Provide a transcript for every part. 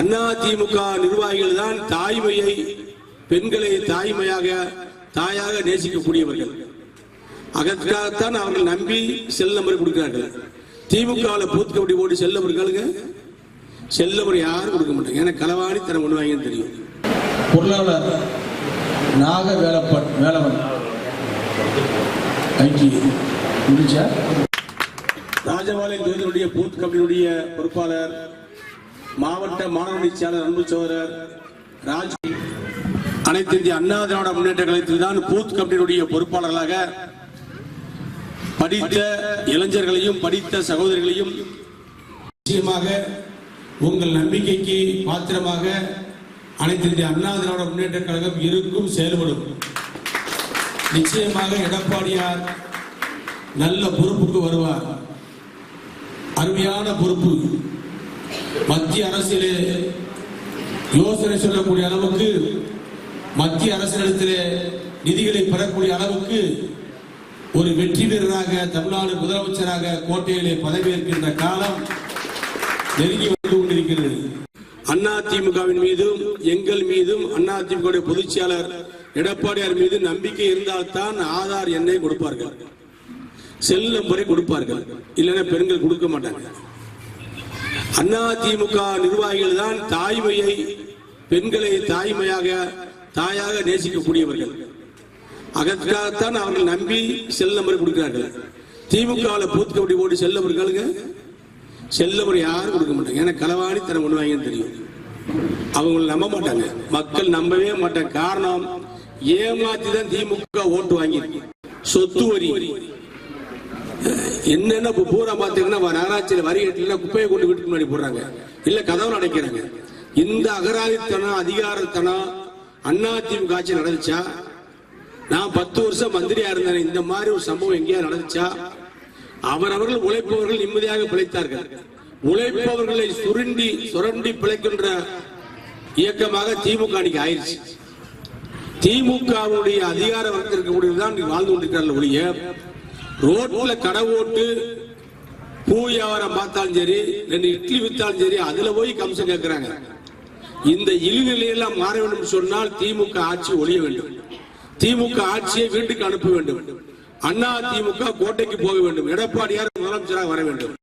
அண்ணா திமுக நிர்வாகிகள் தான் தாய்மையை பெண்களை தாய்மையாக தாயாக நேசிக்கக்கூடியவர்கள். அதற்காகத்தான் அவர்கள் நம்பி செல் நம்பர் கொடுக்கிறார்கள். திமுகவில் பூத் கபடி ஓடி செல் நம்பர்களுங்க செல் நம்பர் யாரும் கொடுக்க மாட்டாங்க. ஏன்னா களவாணி தரம் பண்ணுவாங்கன்னு தெரியும். பொருளாளர் நாக வேலப்பன் வேலவன் முடிச்சா ராஜபாளையம் தொகுதியினுடைய பூத் கமிட்டியினுடைய பொறுப்பாளர் மாவட்ட மாணவ செயலாளர் அன்பு சோதரர் ராஜ் அனைத்து இந்திய அண்ணா திராவிட முன்னேற்ற கழகத்தில் தான் பூத் கமிட்டியினுடைய பொறுப்பாளர்களாக படித்த இளைஞர்களையும் படித்த சகோதரிகளையும் நிச்சயமாக உங்கள் நம்பிக்கைக்கு பாத்திரமாக அனைத்து இந்திய அண்ணா திராவிட முன்னேற்ற கழகம் இருக்கும் செயல்படும். நிச்சயமாக எடப்பாடியார் நல்ல பொறுப்புக்கு வருவார். அருமையான பொறுப்பு. மத்திய அரசிலே யோசனை சொல்லக்கூடிய அளவுக்கு மத்திய அரசிடத்திலே நிதிகளை பெறக்கூடிய அளவுக்கு ஒரு வெற்றி வீரராக தமிழ்நாடு முதலமைச்சராக கோட்டையிலே பதவியேற்கின்ற காலம் நெருங்கி வந்து கொண்டிருக்கிறது. அண்ணா திமுகவின் மீதும் எங்கள் மீதும் அண்ணா திமுக பொதுச் செயலர் எடப்பாடியார் மீது நம்பிக்கை இருந்தால்தான் ஆதார் எண்ணை கொடுப்பார்கள். செல் நம்பரை கொடுப்பார்கள். இல்லைன்னா பெண்கள் கொடுக்க மாட்டாங்க. அண்ணா திமுக நிர்வாகிகள் தான் தாய்மையை பெண்களை தாய்மையாக தாயாக நேசிக்கக்கூடியவர்கள். அதற்காகத்தான் அவர்கள் நம்பி செல் நம்பரை கொடுக்கிறார்கள். திமுகவில் பூத் கபடி ஓடி செல் நம்பர்களுங்க செல் நம்பர் யாரும் கொடுக்க மாட்டாங்க. ஏன்னா களவாணி தன பண்ணுவாங்கன்னு தெரியும். அவங்களை நம்ப மாட்டாங்க. மக்கள் நம்பவே மாட்டாங்க. காரணம் ஏமாத்தி தான் திமுக ஓட்டு வாங்கி சொத்து வரி. என்னென்ன இப்போ பூரா பார்த்தீங்கன்னா நகராட்சியில் வரி கட்டலாம் குப்பையை கொண்டு வீட்டுக்கு முன்னாடி போடுறாங்க. இல்லை கதவு அடைக்கிறாங்க. இந்த அகராதித்தனம் அதிகாரத்தனம் அண்ணா திமுக ஆட்சி நடந்துச்சா? நான் பத்து வருஷம் மந்திரியா இருந்தேன் இந்த மாதிரி ஒரு சம்பவம் எங்கேயா நடந்துச்சா? அவரவர்கள் உழைப்பவர்கள் நிம்மதியாக பிழைத்தார்கள். உழைப்பவர்களை சுருண்டி சுரண்டி பிழைக்கின்ற இயக்கமாக திமுக அன்னைக்கு ஆயிடுச்சு திமுகவுடைய அதிகார வர்க்கத்தில் கூடியதான் வாழ்ந்து கொண்டிருக்கிறார்கள் ஒழிய ரோட்ல கடை ஓட்டு பூ வியாபாரம் பார்த்தாலும் சரி ரெண்டு இட்லி வித்தாலும் சரி அதுல போய் கம்சம் கேட்கிறாங்க இந்த இழிநிலையெல்லாம் மாற வேண்டும் சொன்னால் திமுக ஆட்சி ஒழிய வேண்டும். திமுக ஆட்சியை வீட்டுக்கு அனுப்ப வேண்டும். அண்ணா திமுக கோட்டைக்கு போக வேண்டும். எடப்பாடியார் முதலமைச்சராக வர வேண்டும்.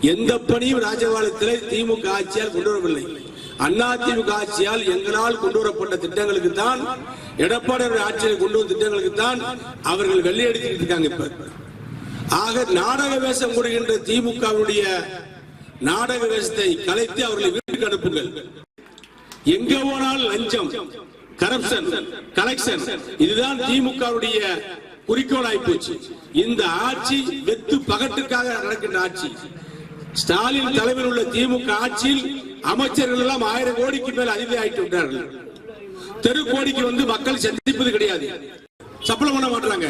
எந்த பணியும் ராஜபாளையத்திலே திமுக ஆட்சியால் கொண்டு வரவில்லை. அண்ணா திமுக ஆட்சியால் எங்களால் கொண்டு வரப்பட்ட திட்டங்களுக்கு தான் எடப்பாடி ஆட்சியில் கொண்டு வந்த திட்டங்களுக்கு தான் அவர்கள் வெள்ளையடிச்சுட்டு இருக்காங்க இப்ப. ஆக நாடக வேஷம் கொடுக்கின்ற திமுகவுடைய நாடக வேஷத்தை கலைத்து அவர்களை வீட்டுக்கு அனுப்புங்கள். எங்க போனால் லஞ்சம் கரப்ஷன் கலெக்ஷன் இதுதான் திமுகவுடைய குறிக்கோளாய் போச்சு. இந்த ஆட்சி வெத்து பகட்டுக்காக நடக்கின்ற ஆட்சி. ஸ்டாலின் தலைமையில் உள்ள திமுக ஆட்சியில் அமைச்சர்கள் எல்லாம் ஆயிரம் கோடிக்கு மேல் அதிபதி ஆயிட்டு விட்டார்கள். தெரு கோடிக்கு வந்து மக்கள் சந்திப்பது கிடையாது. சப்பளம் பண்ண மாட்டாங்க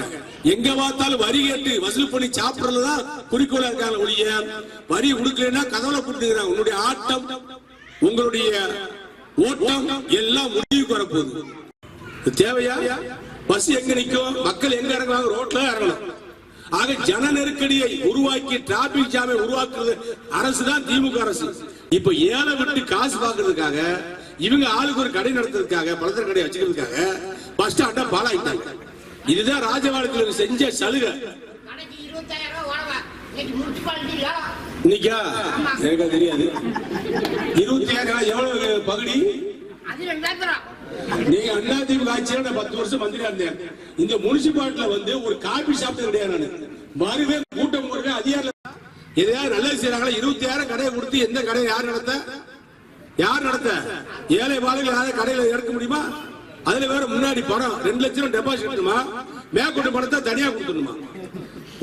எங்க பார்த்தாலும் வரி கேட்டு வசூல் பண்ணி சாப்பிடறதுதான் குறிக்கோளா இருக்காங்க ஒழிய வரி கொடுக்கலன்னா கதவுல கொடுத்துக்கிறாங்க உன்னுடைய ஆட்டம் உங்களுடைய ஓட்டம் எல்லாம் முடிவுக்கு வரப்போகுது. தேவையா? பஸ் எங்க நிற்கும் மக்கள் எங்க இறங்குவாங்க ரோட்ல இறங்கணும். ஆக ஜன நெருக்கடியை உருவாக்கி டிராபிக் ஜாமை உருவாக்குறது அரசு தான் திமுக அரசு. இப்ப ஏழை விட்டு காசு பாக்குறதுக்காக இவங்க ஆளுக்கு ஒரு கடை நடத்துறதுக்காக பலதர கடை வச்சுக்கிறதுக்காக பஸ் ஸ்டாண்ட பாலாயிட்டாங்க இதுதான் ராஜபாளையத்தில் செஞ்ச சலுகை. இன்னைக்கு எனக்கு தெரியாது. இருபத்தி ஏழு எவ்வளவு பகுதி? அது ரெண்டாயிரம் நீங்க அண்ணா திமுக ஆட்சியில நான் பத்து வருஷம் மந்திரியா இருந்தேன் இந்த முனிசிபாலிட்டில வந்து ஒரு காபி சாப்பிட்டது கிடையாது நானு? மறுவே கூட்டம் வருவே அதிகாரம் எதையாவது நல்லது செய்யறாங்களா இருபத்தி ஆயிரம் கடையை கொடுத்து எந்த கடையை யார் நடத்த? யார் நடத்த? ஏழை பாலைகள் யாரும் கடையில எடுக்க முடியுமா? அதுல வேற முன்னாடி பணம் ரெண்டு லட்சம் டெபாசிட் பண்ணுமா மேற்கொண்டு பணத்தை தனியா கொடுத்துருமா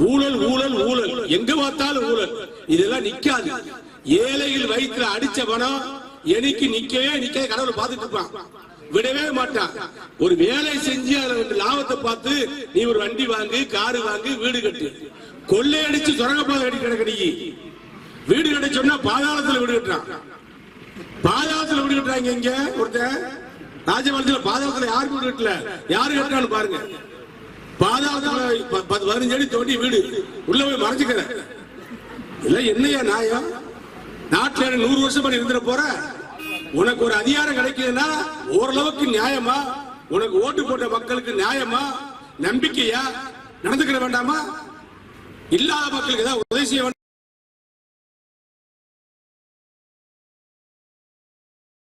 ஊழல் ஊழல் ஊழல். எங்க பார்த்தாலும் ஊழல். இதெல்லாம் நிக்காது. ஏழைகள் வயிற்றுல அடிச்ச பணம் எனக்கு நிக்கவே நிக்க கடவுளை பார்த்துட்டு இருப்பான். விடவே மாட்டான் ஒரு வேலை செஞ்சு அதுல லாபத்தை பார்த்து நீ ஒரு வண்டி வாங்கு காரு வாங்கு வீடு கட்டு. கொள்ளையடிச்சு சுரங்கப்பாதை கட்டி கிடக்கடி வீடு கட்ட சொன்னா பாதாளத்துல வீடு கட்டுறான். பாதாளத்துல வீடு கட்டுறாங்க இங்க ஒருத்தன். ராஜபாளையத்துல பாதாளத்துல யாரு வீடு கட்டல. யாரு கட்டுறான்னு பாருங்க. பாதாளத்துல ப- பத்து பதினஞ்சு அடி தோண்டி வீடு. உள்ள போய் மறைச்சுக்கிறேன். இல்ல என்னையா நியாயம் நாட்டுல நூறு வருஷம் பண்ணி இருந்துட போற? உனக்கு ஒரு அதிகாரம் கிடைக்குதுன்னா ஓரளவுக்கு நியாயமா? உனக்கு ஓட்டு போட்ட மக்களுக்கு நியாயமா? நம்பிக்கையா? நடந்துக்கிட வேண்டாமா? இல்லாத மக்களுக்கு ஏதாவது உதவி செய்ய